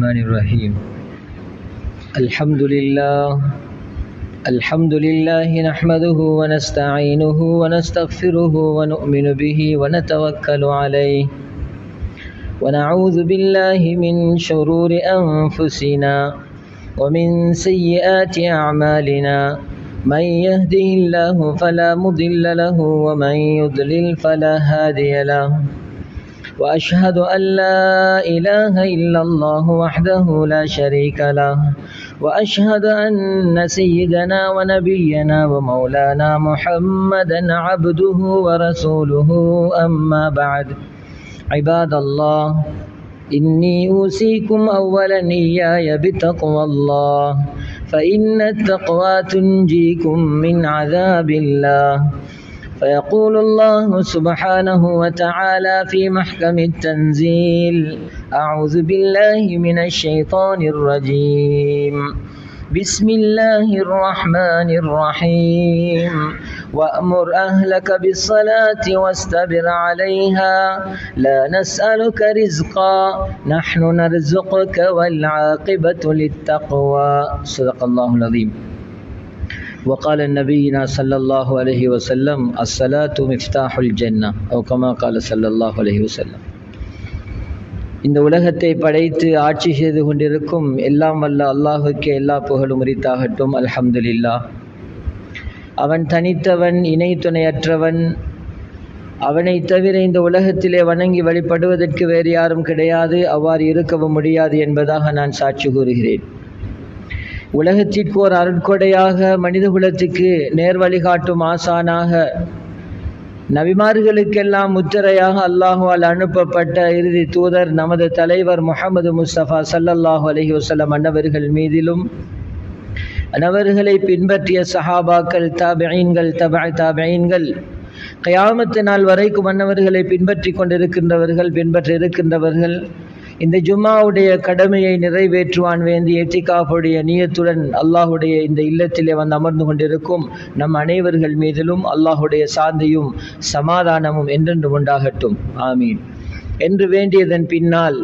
الرحمن الرحيم الحمد لله الحمد لله نحمده ونستعينه ونستغفره ونؤمن به ونتوكل عليه ونعوذ بالله من شرور أنفسنا ومن سيئات أعمالنا من يهده الله فلا مضل له ومن يضلل فلا هادي له. وأشهد أن لا إله إلا الله وحده لا شريك له. وأشهد أن سيدنا ونبينا ومولانا محمدا عبده ورسوله. أما بعد عباد الله إني أوصيكم اولا إياي بتقوى الله فإن التقوى تنجيكم من عذاب الله. فيقول الله سبحانه وتعالى في محكم التنزيل أعوذ بالله من الشيطان الرجيم. بسم الله الرحمن الرحيم. وأمر أهلك بالصلاة واستبر عليها. لا نسألك رزقا نحن نرزقك والعاقبة للتقوى. صدق الله العظيم. وقال نبينا صلى الله عليه وسلم الصلاة مفتاح الجنة أو كما قال صلى الله عليه وسلم இந்த உலகத்தை படைத்து ஆட்சி செய்து கொண்டிருக்கும் எல்லாம் வல்ல அல்லாஹுக்கு எல்லா புகழும் உரித்தாகட்டும் அல்ஹம்துலில்லா அவன் தனித்தவன் இணை துணையற்றவன் அவனை தவிர இந்த உலகத்திலே வணங்கி வழிபடுவதற்கு வேறு யாரும் கிடையாது அவ்வாறு இருக்கவும் முடியாது என்பதாக நான் சாட்சி கூறுகிறேன் உலகத்திற்கு ஒரு அருட்கொடையாக மனித குலத்துக்கு நேர் வழிகாட்டும் ஆசானாக. நபிமார்களுக்கெல்லாம் முத்திரையாக அல்லாஹுவால் அனுப்பப்பட்ட இறுதி தூதர் நமது தலைவர் முகமது முஸ்தபா சல்லல்லாஹு அலஹி வசலம் அன்னவர்கள் மீதிலும். அன்னவர்களை பின்பற்றிய சஹாபாக்கள் தாபியன்கள் தபா தாபியன்கள் கயாமத்து நாள் வரைக்கும் மன்னவர்களை பின்பற்றி கொண்டிருக்கின்றவர்கள் பின்பற்றி இருக்கின்றவர்கள் இந்த ஜும்மாவுடைய கடமையை நிறைவேற்றுவான் வேண்டி எத்திகாஃபுடைய நீயத்துடன் அல்லாஹுடைய இந்த இல்லத்திலே வந்து அமர்ந்து கொண்டிருக்கும் நம் அனைவர்கள் மீதிலும் அல்லாஹுடைய சாந்தியும் சமாதானமும் என்றென்று உண்டாகட்டும். ஆமீன். என்று வேண்டியதன் பின்னால்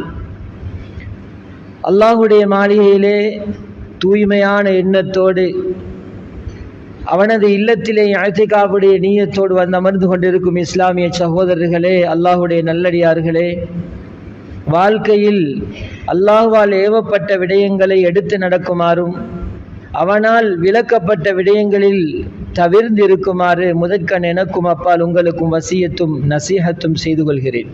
அல்லாஹுடைய மாளிகையிலே தூய்மையான எண்ணத்தோடு அவனது இல்லத்திலே அழைத்திக்காவுடைய நீயத்தோடு வந்து அமர்ந்து கொண்டிருக்கும் இஸ்லாமிய சகோதரர்களே அல்லாஹுடைய நல்லடியார்களே வாழ்க்கையில் அல்லாஹ்வால் ஏவப்பட்ட விடயங்களை எடுத்து நடக்குமாறும் அவனால் விளக்கப்பட்ட விடயங்களில் தவிர்ந்து இருக்குமாறு முதற்கண் எனக்கும் அப்பால் உங்களுக்கும் வசியத்தும் நசீகத்தும் செய்து கொள்கிறேன்.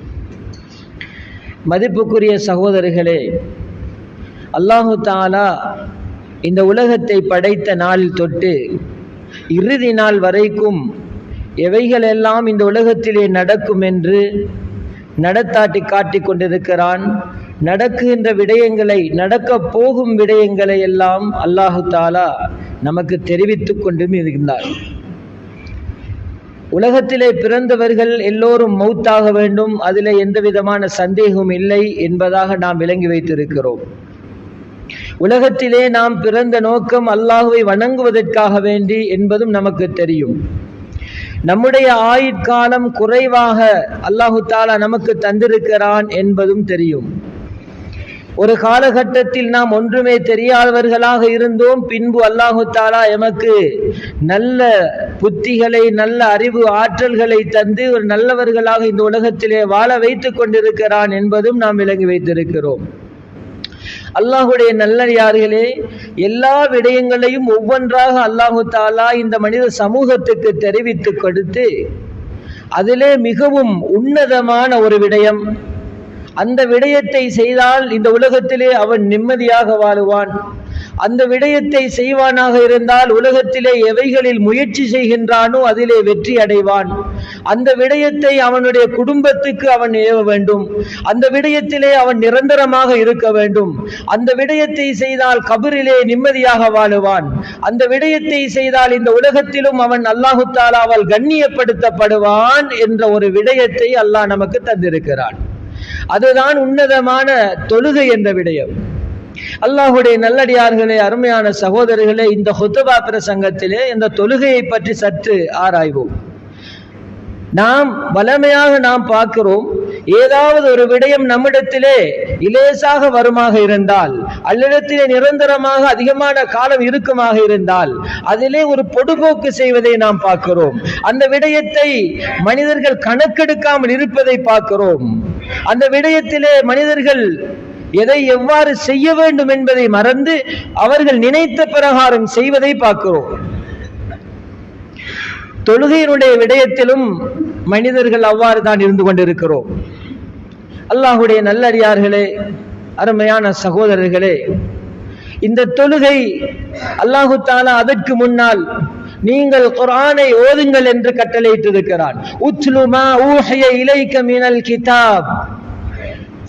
மதிப்புக்குரிய சகோதரர்களே அல்லாஹு தாலா இந்த உலகத்தை படைத்த நாளில் தொட்டு இறுதி நாள் வரைக்கும் எவைகளெல்லாம் இந்த உலகத்திலே நடக்கும் என்று நடத்தாட்டி காட்டிக் கொண்டிருக்கிறான். நடக்குகின்ற விடயங்களை நடக்க போகும் விடயங்களை எல்லாம் அல்லாஹு தாலா நமக்கு தெரிவித்துக் கொண்டும் இருந்தார். உலகத்திலே பிறந்தவர்கள் எல்லோரும் மௌத்தாக வேண்டும். அதில் எந்த விதமான சந்தேகமும் இல்லை என்பதாக நாம் விளங்கி வைத்திருக்கிறோம். உலகத்திலே நாம் பிறந்த நோக்கம் அல்லாஹுவை வணங்குவதற்காக வேண்டி என்பதும் நமக்கு தெரியும். நம்முடைய ஆயுட்காலம் குறைவாக அல்லாஹு தாலா நமக்கு தந்திருக்கிறான் என்பதும் தெரியும். ஒரு காலகட்டத்தில் நாம் ஒன்றுமே தெரியாதவர்களாக இருந்தோம் பின்பு அல்லாஹு தாலா எமக்கு நல்ல புத்திகளை நல்ல அறிவு ஆற்றல்களை தந்து ஒரு நல்லவர்களாக இந்த உலகத்திலே வாழ வைத்துக் கொண்டிருக்கிறான் என்பதும் நாம் விளங்கி வைத்திருக்கிறோம். அல்லாஹுடைய நல்லடியார்களே எல்லா விடயங்களையும் ஒவ்வொன்றாக அல்லாஹு தாலா இந்த மனித சமூகத்துக்கு தெரிவித்து கொடுத்து அதிலே மிகவும் உன்னதமான ஒரு விடயம் அந்த விடயத்தை செய்தால் இந்த உலகத்திலே அவன் நிம்மதியாக வாழுவான். அந்த விடயத்தை செய்வானாக இருந்தால் உலகத்திலே எவைகளில் முயற்சி செய்கின்றானோ அதிலே வெற்றி அடைவான். அந்த விடயத்தை அவனுடைய குடும்பத்துக்கு அவன் ஏவ வேண்டும். அந்த விடயத்திலே அவன் நிரந்தரமாக இருக்க வேண்டும். அந்த விடயத்தை செய்தால் கபிரிலே நிம்மதியாக வாழுவான். அந்த விடயத்தை செய்தால் இந்த உலகத்திலும் அவன் அல்லாஹு தாலாவால் கண்ணியப்படுத்தப்படுவான் என்ற ஒரு விடயத்தை அல்லாஹ் நமக்கு தந்திருக்கிறான். அதுதான் உன்னதமான தொழுகை என்ற விடயம். அல்லாஹுடைய நல்லடியார்களே அருமையான சகோதரர்களே இந்த ஹுத்தபா பிரசங்கத்திலே இந்த தொழுகையை பற்றி சற்று ஆராய்வோம். நாம் வளமையாக நாம் பார்க்கிறோம் ஏதாவது ஒரு விடயம் நம்மிடத்திலே இலேசாக வருமாக இருந்தால் அல்லிடத்திலே நிரந்தரமாக அதிகமான காலம் இருக்குமாக இருந்தால் அதிலே ஒரு பொடுபோக்கு செய்வதை நாம் பார்க்கிறோம். அந்த விடயத்தை மனிதர்கள் கணக்கெடுக்காமல் இருப்பதை பார்க்கிறோம். அந்த விடயத்திலே மனிதர்கள் எதை எவ்வாறு செய்ய வேண்டும் என்பதை மறந்து அவர்கள் நினைத்த பிரகாரம் செய்வதை பார்க்கிறோம். தொழுகையினுடைய விடயத்திலும் மனிதர்கள் அவ்வாறு தான் இருந்து கொண்டிருக்கிறோம். அல்லாஹுடைய நல்லறியார்களே அருமையான சகோதரர்களே இந்த தொழுகை அல்லாஹு தாலா அதற்கு முன்னால் நீங்கள் குரானை ஓதுங்கள் என்று கட்டளையிட்டிருக்கிறான். உச்லுமா ஊஹைய இலைக்க மினல் கிதாப்.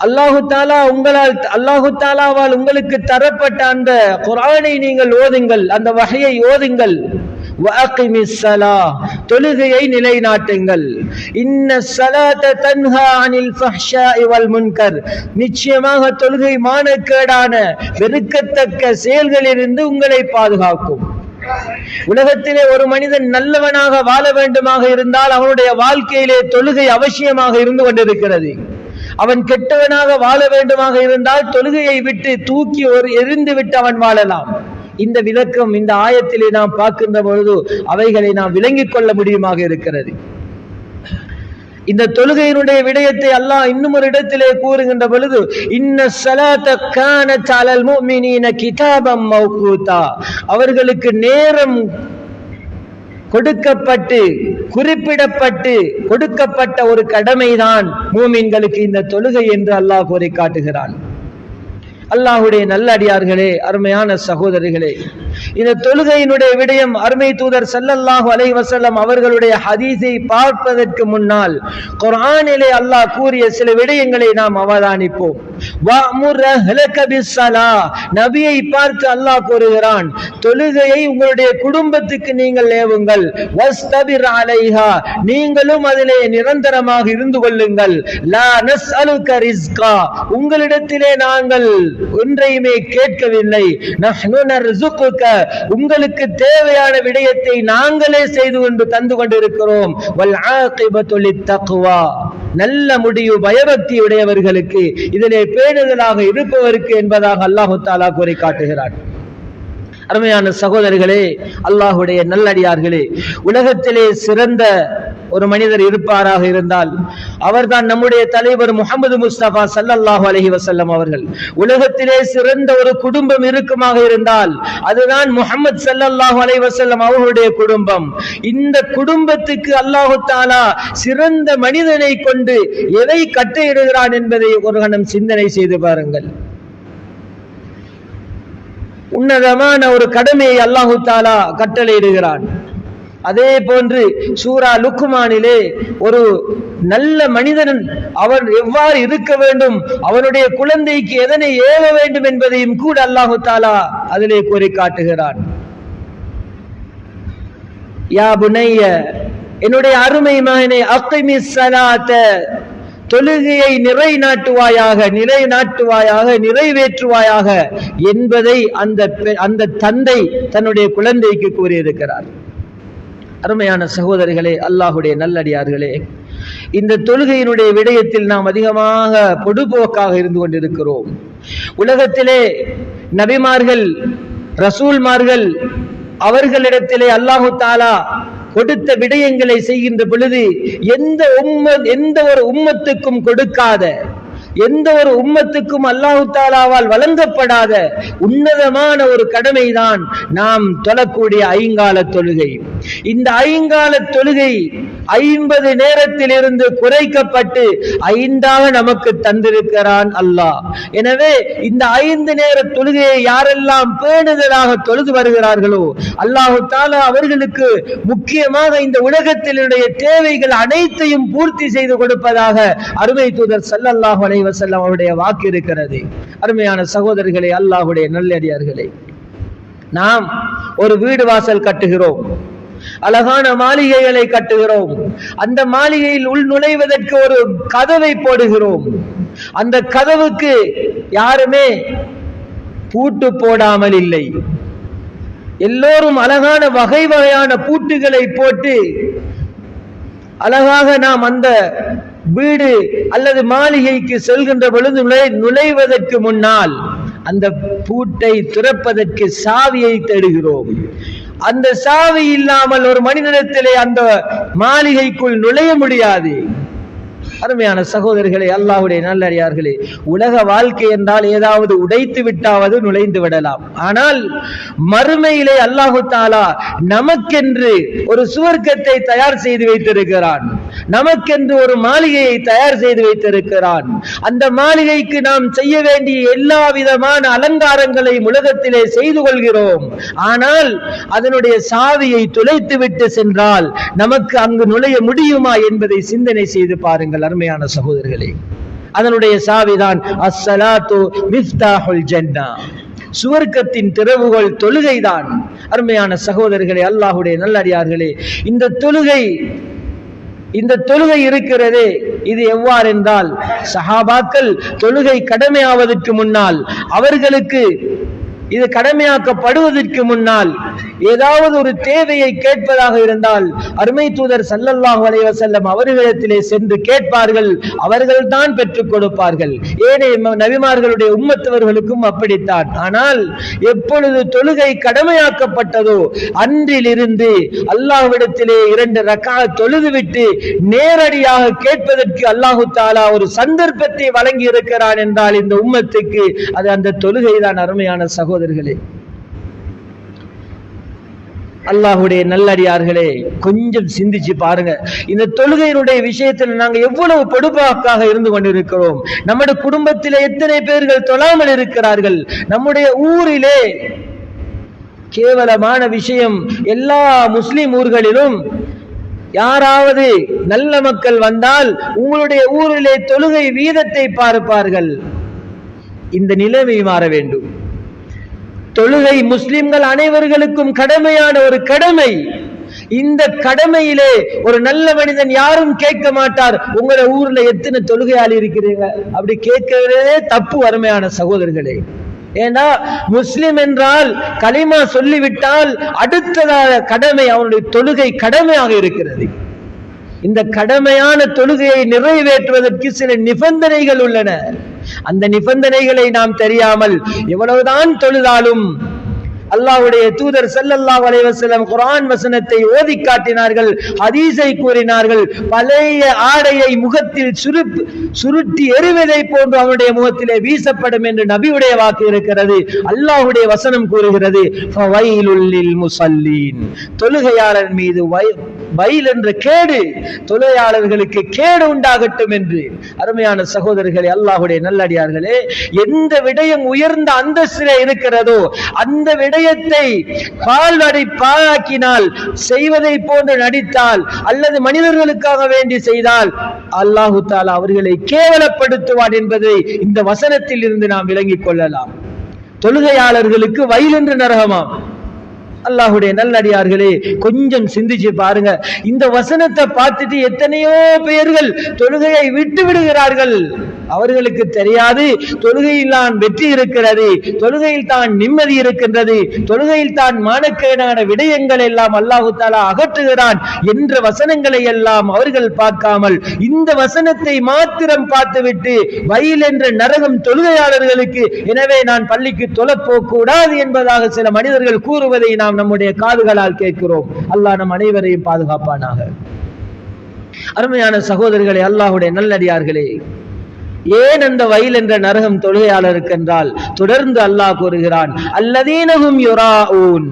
அல்லாஹு தாலா உங்களால் அல்லாஹு தாலாவால் உங்களுக்கு தரப்பட்ட அந்த குரானை நீங்கள் ஓதுங்கள் அந்த வகையை ஓதுங்கள். தொழுகையை நிலைநாட்டுங்கள். நிச்சயமாக தொழுகை மானக்கேடான வெறுக்கத்தக்க செயல்களிலிருந்து உங்களை பாதுகாக்கும். உலகத்திலே ஒரு மனிதன் நல்லவனாக வாழ வேண்டுமாக இருந்தால் அவனுடைய வாழ்க்கையிலே தொழுகை அவசியமாக இருந்து கொண்டிருக்கிறது. அவன் கெட்டவனாக வாழ வேண்டுமாக இருந்தால் தொழுகையை விட்டு தூக்கி ஒரு எரிந்து விட்டு அவன் வாழலாம். இந்த விளக்கம் இந்த ஆயத்திலே நாம் பார்க்கின்ற பொழுது அவைகளை நாம் விளங்கிக் கொள்ள முடியுமாக இருக்கிறது. இந்த தொழுகையினுடைய விடயத்தை அல்லாஹ் இன்னும் ஒரு இடத்திலே கூறுகின்ற பொழுது இன்ன ஸலாத்த சாலல் அலல் முஃமினீன கிதாபம் மௌகூதா அவர்களுக்கு நேரம் கொடுக்கப்பட்டு குறிப்பிடப்பட்டு கொடுக்கப்பட்ட ஒரு கடமைதான் மூமின்களுக்கு இந்த தொழுகை என்று அல்லாஹ் கூறி காட்டுகிறான். அல்லாஹுடைய நல்லடியார்களே அருமையான சகோதரிகளே. இந்த தொழுகையினுடைய விடயம் அருமை தூதர் சல்லல்லாஹு அலைவசல்லம் அவர்களுடைய ஹதீஸை பார்ப்பதற்கு முன்னால் குரானிலே அல்லாஹ் கூறிய சில விடயங்களை நாம் அவதானிப்போம். நபியை பார்த்து அல்லாஹ் கூறுகிறான் தொழுகையை உங்களுடைய குடும்பத்துக்கு நீங்கள் ஏவுங்கள். வஸ்தபிர் அலைஹா. நீங்களும் அதிலே நிரந்தரமாக இருந்து கொள்ளுங்கள். லா ரிஸ்கா. உங்களிடத்திலே நாங்கள் ஒன்றையுமே கேட்கவில்லை. உங்களுக்கு தேவையான விடயத்தை நாங்களே செய்து கொண்டு தந்து கொண்டிருக்கிறோம். தக்குவா நல்ல முடிவு பயபக்தி உடையவர்களுக்கு இதிலே பேணுதலாக இருப்பவருக்கு என்பதாக அல்லாஹு தாலா கூறி காட்டுகிறார் அருமையான சகோதரர்களே அல்லாஹுடைய நல்லடியார்களே உலகத்திலே சிறந்த ஒரு மனிதர் இருப்பாராக இருந்தால் அவர்தான் நம்முடைய தலைவர் முகமது முஸ்தபா சல்லல்லாஹு அலஹி வசல்லம் அவர்கள். உலகத்திலே சிறந்த ஒரு குடும்பம் இருக்குமாக இருந்தால் அதுதான் முகமது சல்லல்லாஹு அலஹி வசல்லம் அவர்களுடைய குடும்பம். இந்த குடும்பத்துக்கு அல்லாஹு தாலா சிறந்த மனிதனை கொண்டு எதை கட்டையிடுகிறான் என்பதை ஒரு கணம் சிந்தனை செய்து பாருங்கள். உன்னதமான ஒரு கடமையை அல்லாஹு தாலா கட்டளையிடுகிறான். அதே போன்று சூரா லுக்குமானிலே ஒரு நல்ல மனிதன் அவன் எவ்வாறு இருக்க வேண்டும் அவனுடைய குழந்தைக்கு எதனை ஏவ வேண்டும் என்பதையும் கூட அல்லாஹு தாலா அதிலே கூறி காட்டுகிறான். யா புனைய என்னுடைய அருமை மகனை அக்கிமி சலாத்த தொழுகையை நிறைநாட்டுவாயாக நிலைநாட்டுவாயாக நிறைவேற்றுவாயாக என்பதை அந்த அந்த தந்தை தன்னுடைய குழந்தைக்கு கூறியிருக்கிறார். அருமையான சகோதரிகளே அல்லாஹுடைய நல்லடியார்களே இந்த தொழுகையினுடைய விடயத்தில் நாம் அதிகமாக பொடுபோக்காக இருந்து கொண்டிருக்கிறோம். உலகத்திலே நபிமார்கள் ரசூல்மார்கள் அவர்களிடத்திலே அல்லாஹு தாலா கொடுத்த விடயங்களை செய்கின்ற பொழுது எந்த உம்ம எந்த ஒரு உம்மத்துக்கும் கொடுக்காத எந்த ஒரு உம்மத்துக்கும் அல்லாஹு தாலாவால் வழங்கப்படாத உன்னதமான ஒரு கடமைதான் நாம் தொழக்கூடிய ஐங்கால தொழுகை. இந்த ஐங்கால தொழுகை ஐம்பது நேரத்தில் இருந்து குறைக்கப்பட்டு ஐந்தாக நமக்கு தந்திருக்கிறான் அல்லாஹ். எனவே இந்த ஐந்து நேர தொழுகையை யாரெல்லாம் பேணுதலாக தொழுது வருகிறார்களோ அல்லாஹு தாலா அவர்களுக்கு முக்கியமாக இந்த உலகத்தினுடைய தேவைகள் அனைத்தையும் பூர்த்தி செய்து கொடுப்பதாக அருமை தூதர் ஸல்லல்லாஹு வசல்லம் அவருடைய வாக்கு இருக்கிறது. அருமையான சகோதரர்களே அல்லாஹுடைய நல்லடியார்களே. நாம் ஒரு வீடு வாசல் கட்டுகிறோம். அழகான மாளிகைகளை கட்டுகிறோம். அந்த மாளிகையில் உள் நுழைவதற்கு ஒரு கதவை போடுகிறோம். அந்த கதவுக்கு யாருமே பூட்டு போடாமல் இல்லை. எல்லோரும் அழகான வகை வகையான பூட்டுகளை போட்டு அழகாக நாம் அந்த வீடு அல்லது மாளிகைக்கு செல்கின்ற பொழுது நுழை நுழைவதற்கு முன்னால் அந்த பூட்டை திறப்பதற்கு சாவியை தேடுகிறோம். அந்த சாவி இல்லாமல் ஒரு மனிதனத்திலே அந்த மாளிகைக்குள் நுழைய முடியாது. அருமையான சகோதரர்களே அல்லாஹ்வுடைய நல்லறியார்களே உலக வாழ்க்கை என்றால் ஏதாவது உடைத்து விட்டாவது நுழைந்து விடலாம். ஆனால் மறுமையிலே அல்லாஹு தாலா நமக்கென்று ஒரு சுவர்க்கத்தை தயார் செய்து வைத்திருக்கிறான். நமக்கென்று ஒரு மாளிகையை தயார் செய்து வைத்திருக்கிறான். அந்த மாளிகைக்கு நாம் செய்ய வேண்டிய எல்லா விதமான அலங்காரங்களை உலகத்திலே செய்து கொள்கிறோம். ஆனால் அதனுடைய சாவியை துளைத்து விட்டு சென்றால் நமக்கு அங்கு நுழைய முடியுமா என்பதை சிந்தனை செய்து பாருங்கள். அருமையான சகோதரர்களே அதனுடைய சாவிதான் அஸ்ஸலாத்து மிஃப்தாஹுல் ஜன்னா. சுவர்க்கத்தின் திறவுகள் தொழுகைதான். அருமையான சகோதரர்களே அல்லாஹுடைய நல்லடியார்களே இந்த தொழுகை இந்த தொழுகை இருக்கிறதே இது எவ்வாறு என்றால் சஹாபாக்கள் தொழுகை கடமையாவதற்கு முன்னால் அவர்களுக்கு இது கடமையாக்கப்படுவதற்கு முன்னால் ஏதாவது ஒரு தேவையை கேட்பதாக இருந்தால் அருமை தூதர் சல்லல்லாஹு வலைவ செல்லம் அவர்களிடத்திலே சென்று கேட்பார்கள். அவர்கள் தான் பெற்றுக் கொடுப்பார்கள். ஏனைய நபிமார்களுடைய உம்மத்தவர்களுக்கும் அப்படித்தான். ஆனால் எப்பொழுது தொழுகை கடமையாக்கப்பட்டதோ அன்றிலிருந்து அல்லாஹ்விடத்திலே இரண்டு ரக்கா தொழுதுவிட்டு நேரடியாக கேட்பதற்கு அல்லாஹு தாலா ஒரு சந்தர்ப்பத்தை வழங்கி இருக்கிறான் என்றால் இந்த உம்மத்துக்கு அது அந்த தொழுகை தான் அருமையான சகோதரர்களே அல்லாஹுடைய நல்லடியார்களே கொஞ்சம் சிந்திச்சு பாருங்க. இந்த தொழுகையினுடைய விஷயத்தில் நாங்க எவ்வளவு பொடுப்பாக்காக இருந்து கொண்டிருக்கிறோம். நம்முடைய குடும்பத்திலே எத்தனை பேர்கள் தொழாமல் இருக்கிறார்கள். நம்முடைய ஊரிலே கேவலமான விஷயம் எல்லா முஸ்லிம் ஊர்களிலும் யாராவது நல்ல மக்கள் வந்தால் உங்களுடைய ஊரிலே தொழுகை வீதத்தை பார்ப்பார்கள். இந்த நிலைமை மாற வேண்டும். தொழுகை முஸ்லிம்கள் அனைவர்களுக்கும் கடமையான ஒரு கடமை. இந்த கடமையிலே ஒரு நல்ல மனிதன் யாரும் கேட்க மாட்டார் உங்களை ஊர்ல எத்தனை தொழுகையாளி இருக்கிறீங்க? அப்படி கேட்கிறதே தப்பு வறுமையான சகோதரர்களே. ஏன்னா முஸ்லிம் என்றால் கலிமா சொல்லிவிட்டால் அடுத்ததாக கடமை அவனுடைய தொழுகை கடமையாக இருக்கிறது. இந்த கடமையான தொழுகையை நிறைவேற்றுவதற்கு சில நிபந்தனைகள் உள்ளன. அந்த நிபந்தனைகளை நாம் தெரியாமல் எவ்வளவுதான் தொழுதாலும் அல்லாஹ்வுடைய தூதர் செல்லல்லா வலைவசலம் குரான் வசனத்தை ஓதி காட்டினார்கள் ஹதீஸை கூறினார்கள் பழைய ஆடையை முகத்தில் சுருப் சுருட்டி எறிவதை போன்று அவனுடைய முகத்திலே வீசப்படும் என்று நபியுடைய வாக்கு இருக்கிறது அல்லாஹுடைய வசனம் கூறுகிறது தொழுகையாளர் மீது வயல் என்ற கேடு தொழுகையாளர்களுக்கு கேடு உண்டாகட்டும் என்று. அருமையான சகோதரர்களே அல்லாஹுடைய நல்லடியார்களே எந்த விடயம் உயர்ந்த அந்தஸ்தில இருக்கிறதோ அந்த விடயத்தை பால்வடை பாழாக்கினால் செய்வதை போன்று நடித்தால் அல்லது மனிதர்களுக்காக வேண்டி செய்தால் அல்லாஹு தாலா அவர்களை கேவலப்படுத்துவான் என்பதை இந்த வசனத்தில் இருந்து நாம் விளங்கிக் கொள்ளலாம். தொழுகையாளர்களுக்கு வயல் என்று நரகமாம். அல்லாஹுடைய நல்லடியார்களே கொஞ்சம் சிந்திச்சு பாருங்க. இந்த வசனத்தை பார்த்துட்டு எத்தனையோ பேர்கள் தொழுகையை விட்டு விடுகிறார்கள். அவர்களுக்கு தெரியாது. தொழுகையில் தான் வெற்றி இருக்கிறது. தொழுகையில் தான் நிம்மதி இருக்கின்றது. தொழுகையில் தான் மானக்கேடான விடயங்கள் எல்லாம் அல்லாஹு தாலா அகற்றுகிறான் என்ற வசனங்களை எல்லாம் அவர்கள் பார்க்காமல் இந்த வசனத்தை மாத்திரம் பார்த்துவிட்டு வயல் என்ற நரகம் தொழுகையாளர்களுக்கு எனவே நான் பள்ளிக்கு தொழப்போக்கூடாது என்பதாக சில மனிதர்கள் கூறுவதை நாம் நம்முடைய காதுகளால் கேட்கிறோம். அல்லாஹ் நம் அனைவரையும் பாதுகாப்பானாக. அருமையான சகோதரர்களே அல்லாஹுடைய நல்லடியார்களே ஏன் அந்த வயல் என்ற நரகம் தொழுகையாளருக்கு என்றால் தொடர்ந்து அல்லாஹ் கூறுகிறான் அல்லதீனகும் யுராஊன்.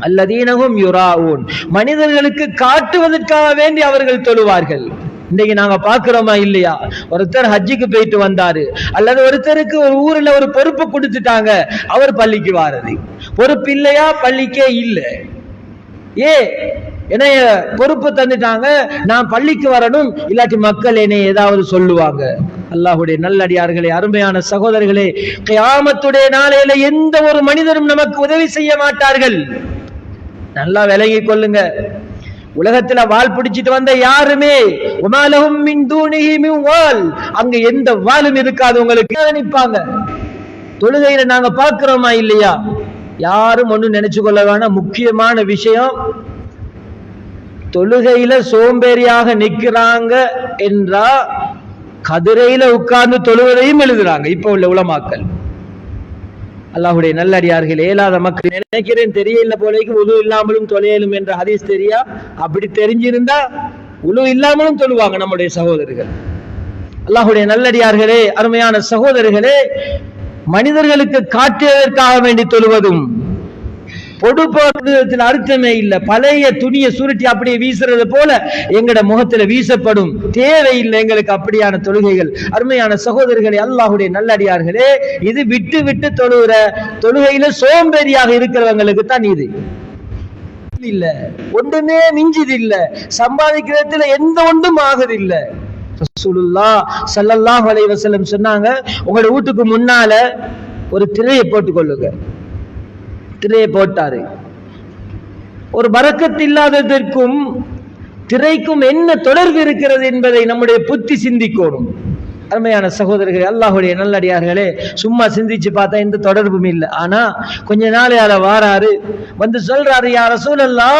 அல்லதீனகும் யுராஊன். மனிதர்களுக்கு காட்டுவதற்காக வேண்டி அவர்கள் தொழுவார்கள். இன்னைக்கு நாங்க பாக்குறோமா இல்லையா? ஒருத்தர் ஹஜ்ஜுக்கு போயிட்டு வந்தாரு. அல்லது ஒருத்தருக்கு ஒரு ஊர்ல ஒரு பொறுப்பு கொடுத்துட்டாங்க அவர் பள்ளிக்கு வாரது. பொறுப்பு இல்லையா? பள்ளிக்கே இல்லை. ஏ என்னைய பொறுப்பு தந்துட்டாங்க நான் பள்ளிக்கு வரணும் இல்லாட்டி மக்கள் என்னை ஏதாவது சொல்லுவாங்க. அல்லாஹுடைய நல்லடியார்களே அருமையான சகோதரர்களே கியாமத்துடைய நாளையில எந்த ஒரு மனிதரும் நமக்கு உதவி செய்ய மாட்டார்கள். நல்லா விலகி கொள்ளுங்க. உலகத்துல வால் பிடிச்சிட்டு வந்த யாருமே உமாலகும் மின் தூணிஹி வால் அங்க எந்த வாலும் இருக்காது உங்களுக்கு. நினைப்பாங்க தொழுகையில நாங்க பாக்குறோமா இல்லையா? யாரும் ஒண்ணும் நினைச்சு கொள்ள வேணாம். முக்கியமான விஷயம் தொழுகையில சோம்பேறியாக நிற்கிறாங்க என்றா கதிரையில உட்கார்ந்து தொழுவதையும் எழுதுறாங்க. இப்ப உள்ள உலமாக்கல் அல்லாஹுடைய நல்லடியார்கள் ஏலாத மக்கள் நினைக்கிறேன் தெரியல போலேக்கு உழு இல்லாமலும் தொலையலும் என்ற ஹதீஸ் தெரியா? அப்படி தெரிஞ்சிருந்தா உழு இல்லாமலும் தொழுவாங்க நம்முடைய சகோதரர்கள். அல்லாஹுடைய நல்லடியார்களே அருமையான சகோதரர்களே மனிதர்களுக்கு காட்டியதற்காக வேண்டி தொழுவதும் பொடுப்போக்குறதுல அர்த்தமே இல்லை. பழைய துணியை சுருட்டி அப்படியே வீசுறது போல எங்கட முகத்துல வீசப்படும். தேவையில்லை எங்களுக்கு அப்படியான தொழுகைகள். அருமையான சகோதரர்களே அல்லாஹுடைய நல்லடியார்களே இது விட்டு விட்டு தொழுகிற தொழுகையில சோம்பேறியாக இருக்கிறவங்களுக்கு தான் இது. இல்ல. ஒன்றுமே மிஞ்சது இல்ல சம்பாதிக்கிறதுல எந்த ஒன்றும் ஆகுது இல்ல ரசூலுல்லா ஸல்லல்லாஹு அலைஹி சொன்னாங்க உங்களோட வீட்டுக்கு முன்னால ஒரு திரையை போட்டுக்கொள்ளுங்க. திரையை போட்டாரு. ஒரு பறக்கத்து இல்லாததற்கும் திரைக்கும் என்ன தொடர்பு இருக்கிறது என்பதை நம்முடைய புத்தி சிந்திக்கணும். அருமையான சகோதரர்களே அல்லாஹுடைய நல்லடியார்களே சும்மா சிந்திச்சு பார்த்தா எந்த தொடர்பும் இல்லை. ஆனா கொஞ்ச நாள் யார வாராரு வந்து சொல்றாரு யார சூழல்லா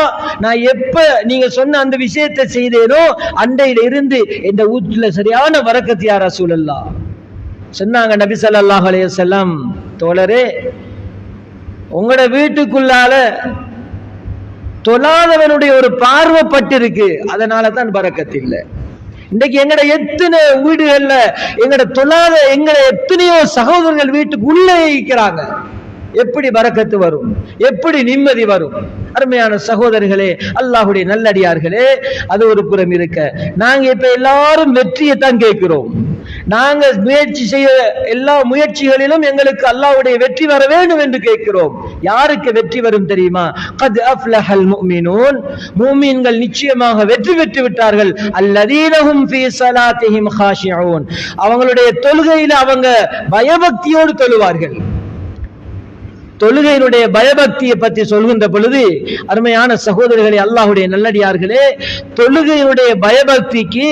நான் எப்ப நீங்க சொன்ன அந்த விஷயத்தை செய்தேனோ அண்டையில இருந்து இந்த வீட்டுல சரியான வரக்கத்து யாரா சூழல்லா சொன்னாங்க நபி சல்லாஹ் அலைஹி தோழரே உங்களோட வீட்டுக்குள்ளால தொழாதவனுடைய ஒரு பார்வைப்பட்டு இருக்கு அதனால தான் பறக்கத்து இல்லை. இன்னைக்கு எங்கட எத்தனை வீடுகள்ல எங்கட தொழாத எங்கட எத்தனையோ சகோதரர்கள் வீட்டுக்கு உள்ளே இருக்கிறாங்க. எப்படி வரக்கத்து வரும்? எப்படி நிம்மதி வரும்? அருமையான சகோதரர்களே அல்லாஹுடைய நல்லடியார்களே அது ஒரு புறம் இருக்க. நாங்க இப்ப எல்லாரும் வெற்றியை தான் கேட்கிறோம். நாங்கள் முயற்சி செய்ய எல்லா முயற்சிகளிலும் எங்களுக்கு அல்லாவுடைய வெற்றி வர வேண்டும் என்று கேட்கிறோம். யாருக்கு வெற்றி வரும் தெரியுமா? கத் அஃப்லஹல் முஃமினூன். மூமீன்கள் நிச்சயமாக வெற்றி பெற்று விட்டார்கள். அல்லதீனஹும் ஃபீ ஸலாத்திஹிம் காஷியூன் அவங்களுடைய தொழுகையில அவங்க பயபக்தியோடு தொழுவார்கள். தொழுகையினுடைய பயபக்தியை பற்றி சொல்கின்ற பொழுது அருமையான சகோதரர்களே அல்லாஹுடைய நல்லடியார்களே தொழுகையினுடைய பயபக்திக்கு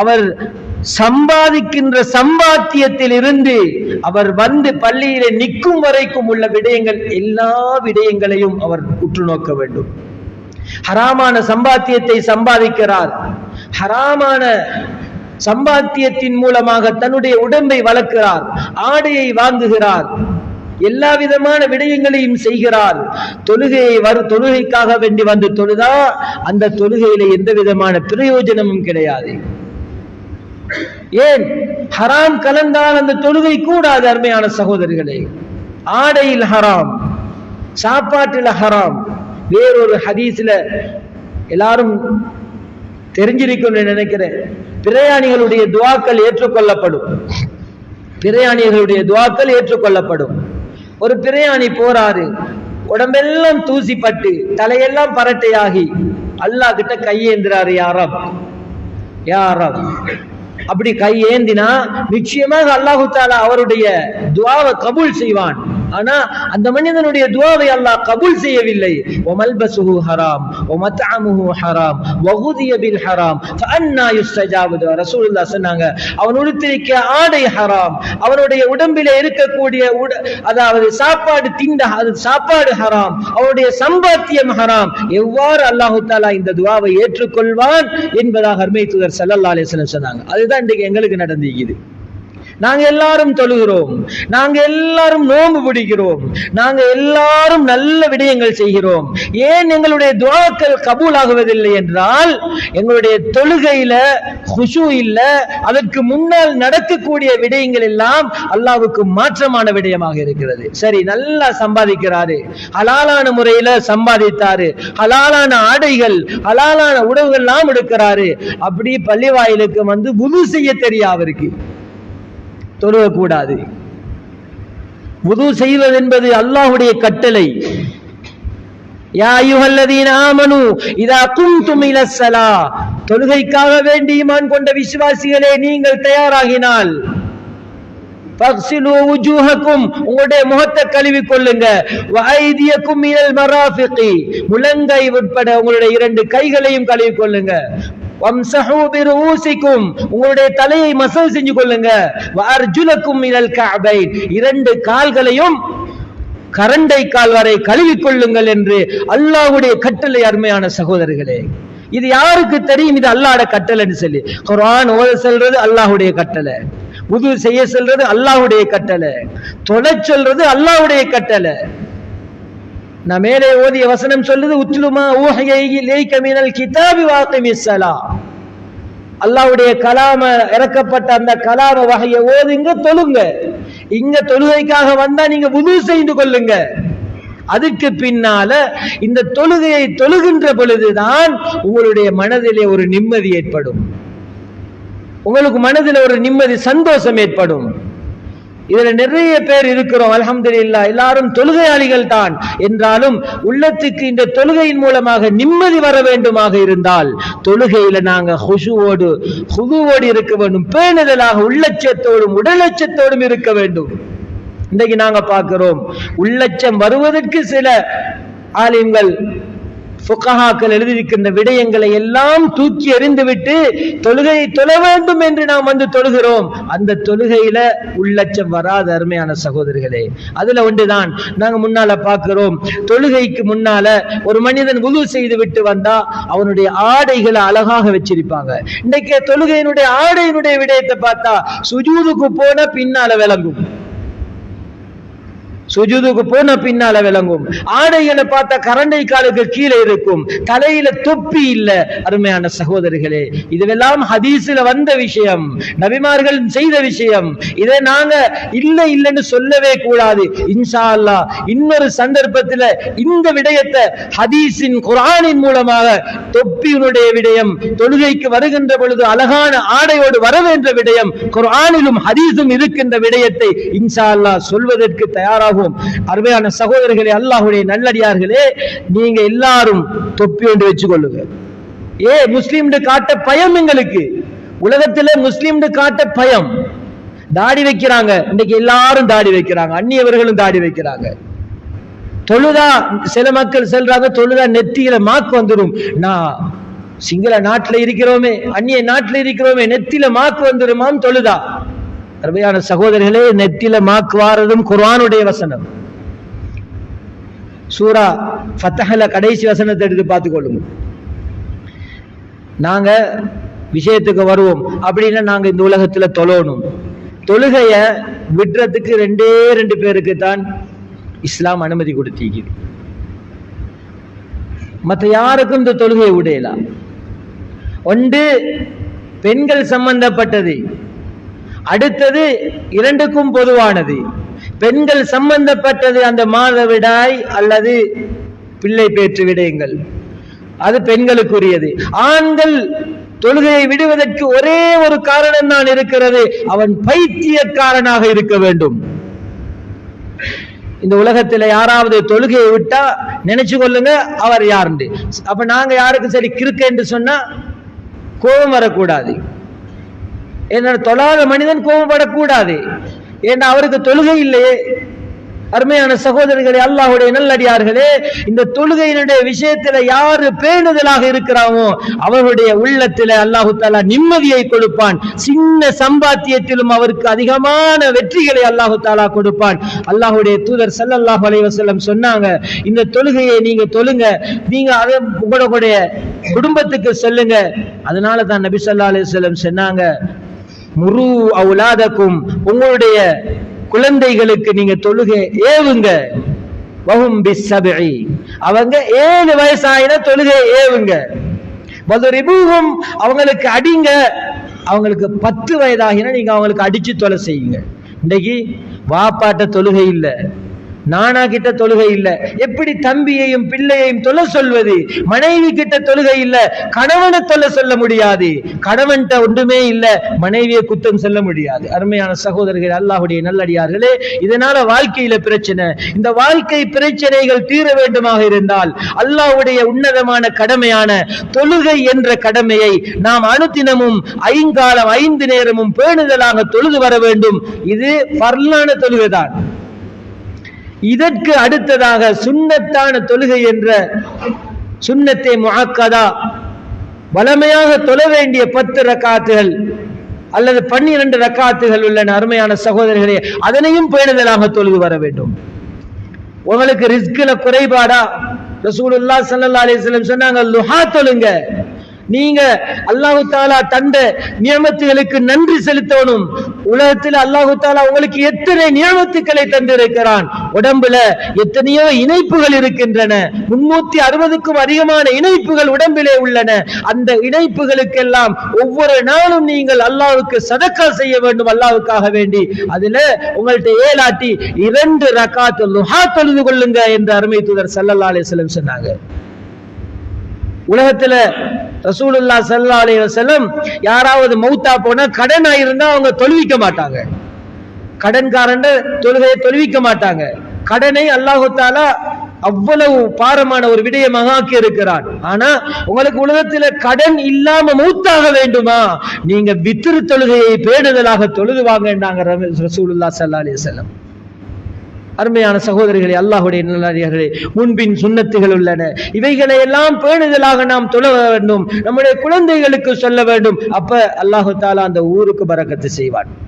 அவர் சம்பாதிக்கின்ற சம்பாத்தியத்தில் இருந்து அவர் வந்து பள்ளியிலே நிற்கும் வரைக்கும் உள்ள விடயங்கள் எல்லா விடயங்களையும் அவர் உற்று நோக்க வேண்டும். ஹராமான சம்பாத்தியத்தை சம்பாதிக்கிறார். ஹராமான சம்பாத்தியத்தின் மூலமாக தன்னுடைய உடம்பை வளர்க்கிறார் ஆடையை வாங்குகிறார் எல்லா விதமான விடயங்களையும் செய்கிறார். தொழுகையை வரு தொழுகைக்காக வேண்டி வந்து தொழுதா அந்த தொழுகையில எந்த விதமான பிரயோஜனமும் கிடையாது. ஏன்? ஹராம் கலந்தால் அந்த தொழுகை கூடாது அருமையான சகோதரிகளே. ஆடையில் ஹராம் சாப்பாட்டில் ஹராம். வேறொரு ஹதீஸ்ல எல்லாரும் தெரிஞ்சிருக்கும் நினைக்கிறேன். பிரயாணிகளுடைய துவாக்கள் ஏற்றுக்கொள்ளப்படும். பிரயாணிகளுடைய துவாக்கள் ஏற்றுக்கொள்ளப்படும். ஒரு பிரயாணி போறாரு உடம்பெல்லாம் தூசிப்பட்டு தலையெல்லாம் பரட்டையாகி அல்லாஹ் கிட்ட கையேந்திராரு யாரம் யாரம் அப்படி கை ஏந்தினா நிச்சயமாக அல்லாஹு தாலா அவருடைய துவாவை கபூல் செய்வான். ஆனா அந்த மனிதனுடைய துவாவை அல்லாஹ் கபூல் செய்யவில்லை. ஒமல்பசுஹு ஹராம் ஒமத்தாமுஹு ஹராம் வகுதிய பில் ஹராம் ஃபஅன்னா யுஸ்தஜாபு ரசூலுல்லாஹ் சொன்னாங்க அவன் உடுத்திருக்க ஆடை ஹராம் அவனுடைய உடம்பில இருக்கக்கூடிய உட அதாவது சாப்பாடு திண்ட அது சாப்பாடு ஹராம் அவனுடைய சம்பாத்தியம் ஹராம். எவ்வாறு அல்லாஹு தாலா இந்த துவாவை ஏற்றுக்கொள்வான் என்பதாக அருமை தூதர் ஸல்லல்லாஹு அலைஹி வஸல்லம் சொன்னாங்க. அதுதான் இன்றைக்கு எங்களுக்கு நடந்திருக்குது நாங்க எல்லாரும் தொழுகிறோம். நாங்க எல்லாரும் நோம்பு பிடிக்கிறோம். நாங்க எல்லாரும் நல்ல விடயங்கள் செய்கிறோம். ஏன் எங்களுடைய துவாக்கள் கபூல் ஆகுவதில்லை என்றால் எங்களுடைய தொழுகையில குஷு இல்ல அதற்கு முன்னால் நடக்கக்கூடிய விடயங்கள் எல்லாம் அல்லாவுக்கு மாற்றமான விடயமாக இருக்கிறது. சரி நல்லா சம்பாதிக்கிறாரு. ஹலாலான முறையில சம்பாதித்தாரு. ஹலாலான ஆடைகள் ஹலாலான உணவுகள் எல்லாம் எடுக்கிறாரு. அப்படி பள்ளிவாயிலுக்கு வந்து புது செய்ய தெரியும் அவருக்கு தொழுவக்கூடாது உது செய்வது என்பது அல்லாஹுடைய கட்டளை. இதா தொழுகைக்காக வேண்டி ஈமான் கொண்ட விசுவாசிகளே நீங்கள் தயாராகினால் உங்களுடைய முகத்தை கழுவி கொள்ளுங்க. முழங்கை உட்பட உங்களுடைய இரண்டு கைகளையும் கழுவி கொள்ளுங்க. உங்களுடைய தலையை மசல் செஞ்சு கொள்ளுங்க. வஅர்ஜுலக்கும் மினல் கஅபைன். இரண்டு கால்களையும் கரண்டை கால் வரை கழுவி கொள்ளுங்கள் என்று அல்லாஹ்வுடைய கட்டளை அருமையான சகோதரர்களே. இது யாருக்கு தெரியும்? இது அல்லாட கட்டளைன்னு சொல்லி. குரான் ஓத செல்றது அல்லாஹுடைய கட்டளை. உது செய்ய செல்றது அல்லாஹ்வுடைய கட்டளை. தொலை சொல்றது அல்லாஹுடைய கட்டளை. நான் மேலே ஓதிய வசனம் சொல்லுது உத்லுமா ஊஹிய இலைக்க மீனல் கிதாபி வாக்கிமிஸ் ஸலா. அல்லாவுடைய கலாம இறக்கப்பட்ட அந்த கலாம வகையை ஓதுங்க தொழுங்க. இங்க தொழுகைக்காக வந்தா நீங்க உது செய்து கொள்ளுங்க. அதுக்கு பின்னால இந்த தொழுகையை தொழுகின்ற பொழுதுதான் உங்களுடைய மனதிலே ஒரு நிம்மதி ஏற்படும். உங்களுக்கு மனதில் ஒரு நிம்மதி சந்தோஷம் ஏற்படும். இதுல நிறைய பேர் இருக்கிறோம் அல்ஹம்துலில்லா. எல்லாரும் தொழுகையாளிகள் தான். என்றாலும் உள்ளத்துக்கு இந்த தொழுகையின் மூலமாக நிம்மதி வர வேண்டுமாக இருந்தால் தொழுகையில நாங்க ஹுஷுவோடு ஹுதுவோடு இருக்க வேண்டும். பேணுதலாக உள்ளட்சத்தோடும் உடலட்சத்தோடும் இருக்க வேண்டும். இன்றைக்கு நாங்க பார்க்கிறோம் உள்ளட்சம் வருவதற்கு சில ஆலிம்கள் புகஹாக்கள் எழுதியிருக்கின்ற விடயங்களை எல்லாம் தூக்கி எறிந்துவிட்டு தொழுகையை தொழ வேண்டும் என்று நாம் வந்து தொழுகிறோம். அந்த தொழுகையில உள்ளச்சம் வராத அருமையான சகோதரிகளே அதுல ஒன்றுதான். நாங்க முன்னால பார்க்கிறோம் தொழுகைக்கு முன்னால ஒரு மனிதன் உது செய்து விட்டு வந்தா அவனுடைய ஆடைகளை அழகாக வச்சிருப்பாங்க. இன்றைக்கு தொழுகையினுடைய ஆடையினுடைய விடயத்தை பார்த்தா சுஜூதுக்கு போன பின்னால விளங்கும். சுஜுதுக்கு போன பின்னால விளங்கும். ஆடைகளை பார்த்தா கரண்டை காலுக்கு கீழே இருக்கும். தலையில தொப்பி இல்ல. அருமையான சகோதரிகளே இதுவெல்லாம் ஹதீஸ்ல வந்த விஷயம். நபிமார்கள் செய்த விஷயம். இதை நாங்க இல்ல இல்லைன்னு சொல்லவே கூடாது. இன்ஷா அல்லாஹ் இன்னொரு சந்தர்ப்பத்துல இந்த விடயத்தை ஹதீஸின் குரானின் மூலமாக தொப்பியினுடைய விடயம் தொழுகைக்கு வருகின்ற பொழுது அழகான ஆடையோடு வரவேன்ற விடயம் குரானிலும் ஹதீஸும் இருக்கின்ற விடயத்தை இன்ஷா அல்லாஹ் சொல்வதற்கு தயாராகும். அருமையான சகோதரர்களே அல்லாஹுடைய நல்லடியார்களே நீங்க எல்லாரும் தொப்பி ஒன்று வச்சுக்கொள்ளுங்க. ஏ முஸ்லீம் காட்ட பயம் எங்களுக்கு. உலகத்துல முஸ்லீம் காட்ட பயம். தாடி வைக்கிறாங்க. இன்னைக்கு எல்லாரும் தாடி வைக்கிறாங்க. அந்நியவர்களும் தாடி வைக்கிறாங்க. தொழுதா சில மக்கள் செல்றாங்க தொழுதா நெத்தியில மாக்கு வந்துடும் நான் சிங்கள நாட்டுல இருக்கிறோமே அந்நிய நாட்டுல இருக்கிறோமே நெத்தியில மாக்கு வந்துடுமான்னு தொழுதா. அருமையான சகோதரிகளே நெத்தில மாக்குவாரதும் குர்வானுடைய குர்ஆனுடைய வசனம். சூரா ஃபத்தஹல கடைசி வசனத்தை எடுத்து பார்த்துக்கொள்ளுங்க. நாங்க விஷயத்துக்கு வருவோம். அப்படின்னா நாங்க இந்த உலகத்துல தொழணும். தொழுகைய விடுறதுக்கு ரெண்டே ரெண்டு பேருக்கு தான் இஸ்லாம் அனுமதி கொடுத்திருக்குது. மற்ற யாருக்கும் இந்த தொழுகையை உடையலாம் ஒன்று பெண்கள் சம்பந்தப்பட்டது. அடுத்தது இரண்டுக்கும் பொதுவானது. பெண்கள் சம்பந்தப்பட்டது அந்த மாதவிடாய் அல்லது பிள்ளை பேற்று விடயங்கள் அது பெண்களுக்குரியது. ஆண்கள் தொழுகையை விடுவதற்கு ஒரே ஒரு காரணம் தான் இருக்கிறது. அவன் பைத்தியக்காரனாக இருக்க வேண்டும். இந்த உலகத்துல யாராவது தொழுகையை விட்டா நினைச்சு கொள்ளுங்க அவர் யாருண்டு? அப்ப நாங்க யாருக்கும் சரி கிறுக்கு என்று சொன்னா கோபம் வரக்கூடாது. என்ன தொழாத மனிதன் கோபப்படக்கூடாது. ஏன்னா அவருக்கு தொழுகை இல்லையே. அருமையான சகோதரர்களே அல்லாஹுடைய நல்லடியார்களே இந்த தொழுகையினுடைய விஷயத்துல யாரு பேணுதலாக இருக்கிறாமோ அவருடைய உள்ளத்துல அல்லாஹு தாலா நிம்மதியை கொடுப்பான். சின்ன சம்பாத்தியத்திலும் அவருக்கு அதிகமான வெற்றிகளை அல்லாஹு தாலா கொடுப்பான். அல்லாஹுடைய தூதர் ஸல்லல்லாஹு அலைவசல்லம் சொன்னாங்க இந்த தொழுகையை நீங்க தொழுங்க நீங்க அதை உங்களுடைய குடும்பத்துக்கு சொல்லுங்க. அதனால தான் நபி சொல்லா அலைஹி சொன்னாங்க முரு அவுலாதக்கும் உங்களுடைய குழந்தைகளுக்கு நீங்க தொழுகை ஏவுங்க. வஹும் பிசபி அவங்க ஏழு வயசாயின தொழுகை ஏவுங்க. வதுரிபூஹும் அவங்களுக்கு அடிங்க. அவங்களுக்கு பத்து வயதாகினா நீங்க அவங்களுக்கு அடிச்சு தொலை செய்யுங்க. இன்னைக்கு வாப்பாட்ட தொழுகை இல்லை. நானா கிட்ட தொழுகை இல்ல. எப்படி தம்பியையும் பிள்ளையையும் தொலை சொல்வது? மனைவி கிட்ட தொழுகை இல்ல. கணவனை தொல்ல சொல்ல முடியாது. கணவன்கிட்ட ஒன்றுமே இல்ல. மனைவியை குத்தம் சொல்ல முடியாது. அருமையான சகோதரர்கள் அல்லாஹுடைய நல்லடியார்களே இதனால வாழ்க்கையில பிரச்சனை. இந்த வாழ்க்கை பிரச்சனைகள் தீர வேண்டுமாக இருந்தால் அல்லாஹ்வுடைய உன்னதமான கடமையான தொழுகை என்ற கடமையை நாம் அனுதினமும் ஐங்காலம் ஐந்து நேரமும் பேணுதலாக தொழுது வர வேண்டும். இது பர்லான தொழுகைதான். இதற்கு அடுத்ததாக சுண்ணத்தான தொழுகை என்ற சுன்னத்தை முஹக்கதா வளமையாக தொழ வேண்டிய பத்து ரக்காத்துகள் அல்லது பன்னிரண்டு ரக்காத்துகள் உள்ளன அருமையான சகோதரர்களே. அதனையும் பேணுதலாக தொழுது வர வேண்டும். உங்களுக்கு ரிஸ்கில குறைபாடா? ரசூலுல்லாஹ் சல்லா அலிஸ்லம் சொன்னாங்க லுஹா தொழுங்க. நீங்க அல்லாஹு தாலா தந்த நியமத்துகளுக்கு நன்றி செலுத்தணும். உலகத்தில் அல்லாஹு தாலா உங்களுக்கு எத்தனை நியமத்துக்களை தந்திருக்கிறான்? உடம்புல எத்தனையோ இணைப்புகள் இருக்கின்றன. முன்னூத்தி அறுபதுக்கும் அதிகமான இணைப்புகள் உடம்பிலே உள்ளன. அந்த இணைப்புகளுக்கெல்லாம் ஒவ்வொரு நாளும் நீங்கள் அல்லாவுக்கு சதக்கா செய்ய வேண்டும் அல்லாவுக்காக வேண்டி. அதுல உங்கள்கிட்ட ஏலாட்டி இரண்டு ரக்காத்து தொழுது கொள்ளுங்க என்று அருமை தூதர் சல்லல்லா அலிஸ்லம் சொன்னாங்க. உலகத்துல ரசூலுல்லா சல்லா அலைஹி வஸல்லம் யாராவது மௌத்தா போனா கடன் ஆயிருந்தா அவங்க தொழுவிக்க மாட்டாங்க. கடன்காரன் தொழுகையை தொழுவிக்க மாட்டாங்க. கடனை அல்லாஹு அவ்வளவு பாரமான ஒரு விடயமாக ஆக்கி இருக்கிறான் ஆனா உங்களுக்கு உலகத்துல கடன் இல்லாம மூத்தாக வேண்டுமா? நீங்க வித்திரு தொழுகையை பேணுதலாக தொழுதுவாங்கன்றாங்க ரசூலுல்லா சல்லா அலி செல்லம் அருமையான சகோதரிகளே அல்லாஹுடைய நல்லே முன்பின் சுண்ணத்துகள் உள்ளன. இவைகளை எல்லாம் பேணுதலாக நாம் தொழ வேண்டும். நம்முடைய குழந்தைகளுக்கு சொல்ல வேண்டும். அப்ப அல்லாஹு தாலா அந்த ஊருக்கு பறக்கத்து செய்வான்.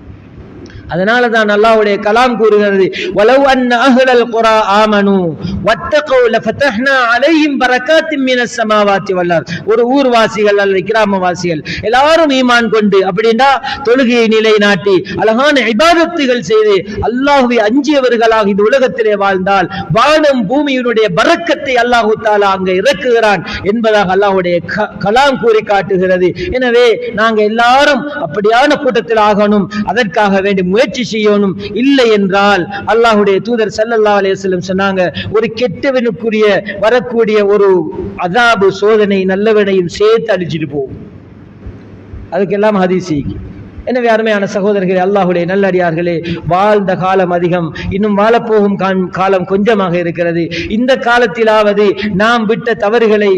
அதனால தான் அல்லாஹ்வுடைய கலாம் கூறுகிறது வலவ் அன்ன அஹ்லல் குரா ஆமனு வத்தகௌ லஃபதஹ்னா அலைஹிம் பரக்காத்தின் மினஸ் ஸமாவாத்தி வல் ஒரு ஊர்வாசிகள் அல்லது கிராமவாசிகள் எல்லாரும் ஈமான் கொண்டு அப்படின்னா தொழுகையை நிலைநாட்டி அழகான இபாதத்துகள் செய்து அல்லாஹ்வை அஞ்சியவர்களாக இந்த உலகத்திலே வாழ்ந்தால் வானம் பூமியினுடைய பரக்கத்தை அல்லாஹு தாலா அங்க இறக்குகிறான் என்பதாக அல்லாஹ்வுடைய க- கலாம் கூறி காட்டுகிறது. எனவே நாங்க எல்லாரும் அப்படியான கூட்டத்தில் ஆகணும். அதற்காக வேண்டும் முயற்சி செய்யணும். இல்லை என்றால் அல்லாஹ்வுடைய தூதர் சல்லல்லா அலையம் சொன்னாங்க ஒரு கெட்டவனுக்குரிய வரக்கூடிய ஒரு அதாபு சோதனை நல்லவனையும் சேர்த்து அழிச்சிட்டு போகும் அதுக்கெல்லாம் ஹதீஸ் எனவே அருமையான சகோதரர்களே அல்லாஹுடைய நல்லடியார்களே வாழ்ந்த காலம் அதிகம் இன்னும் வாழப்போகும் கான்- காலம் கொஞ்சமாக இருக்கிறது. இந்த காலத்திலாவது நாம் விட்ட தவறுகளை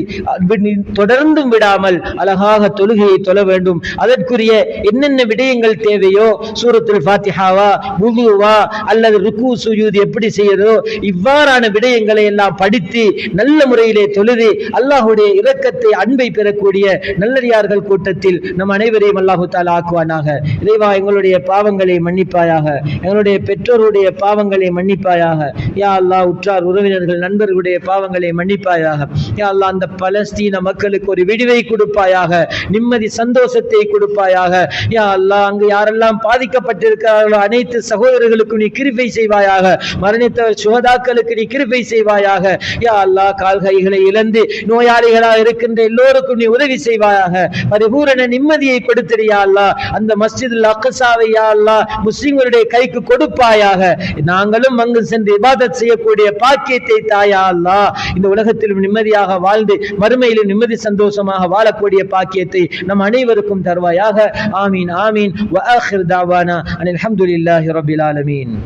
தொடர்ந்தும் விடாமல் அழகாக தொழுகையை தொழ வேண்டும். அதற்குரிய என்னென்ன விடயங்கள் தேவையோ சூரத்துல் ஃபாத்திஹாவா வுதுவா அல்லது ருக்கு சுயூது எப்படி செய்யறதோ இவ்வாறான விடயங்களை எல்லாம் படித்து நல்ல முறையிலே தொழுது அல்லாஹுடைய இரக்கத்தை அன்பை பெறக்கூடிய நல்லடியார்கள் கூட்டத்தில் நம் அனைவரையும் அல்லாஹு தாலா ஆக்குவானாக. இறைவா எங்களுடைய பாவங்களை மன்னிப்பாயாக. எங்களுடைய பெற்றோருடைய பாவங்களை மன்னிப்பாயாக. யா அல்லா உற்றார் உறவினர்கள் நண்பர்களுடைய பாவங்களை மன்னிப்பாயாக. யா அல்லா அந்த பலஸ்தீன மக்களுக்கு ஒரு விடுவை கொடுப்பாயாக. நிம்மதி சந்தோஷத்தை கொடுப்பாயாக. யா அல்லா அங்கு யாரெல்லாம் பாதிக்கப்பட்டிருக்கிறார்களோ அனைத்து சகோதரர்களுக்கும் நீ கிருபை செய்வாயாக. மரணித்த சுகதாக்களுக்கு நீ கிருபை செய்வாயாக. யா அல்லா கால் கைகளை இழந்து நோயாளிகளாக இருக்கின்ற எல்லோருக்கும் நீ உதவி செய்வாயாக. பரிபூரண நிம்மதியை கொடுத்திரியா அல்லா அந்த மஸ்ஜித் அக்கசாவை முஸ்லிம்களுடைய கைக்கு கொடுப்பாயாக. நாங்களும் அங்கு சென்று இபாதத் செய்யக்கூடிய பாக்கியத்தை தாயா அல்லா இந்த உலகத்திலும் நிம்மதியாக வாழ்ந்து மறுமையிலும் நிம்மதி சந்தோஷமாக வாழக்கூடிய பாக்கியத்தை நம் அனைவருக்கும் தருவாயாக. ஆமீன் ஆமீன். வ ஆஹிர் தாவானா. அனில் ஆலமீன்.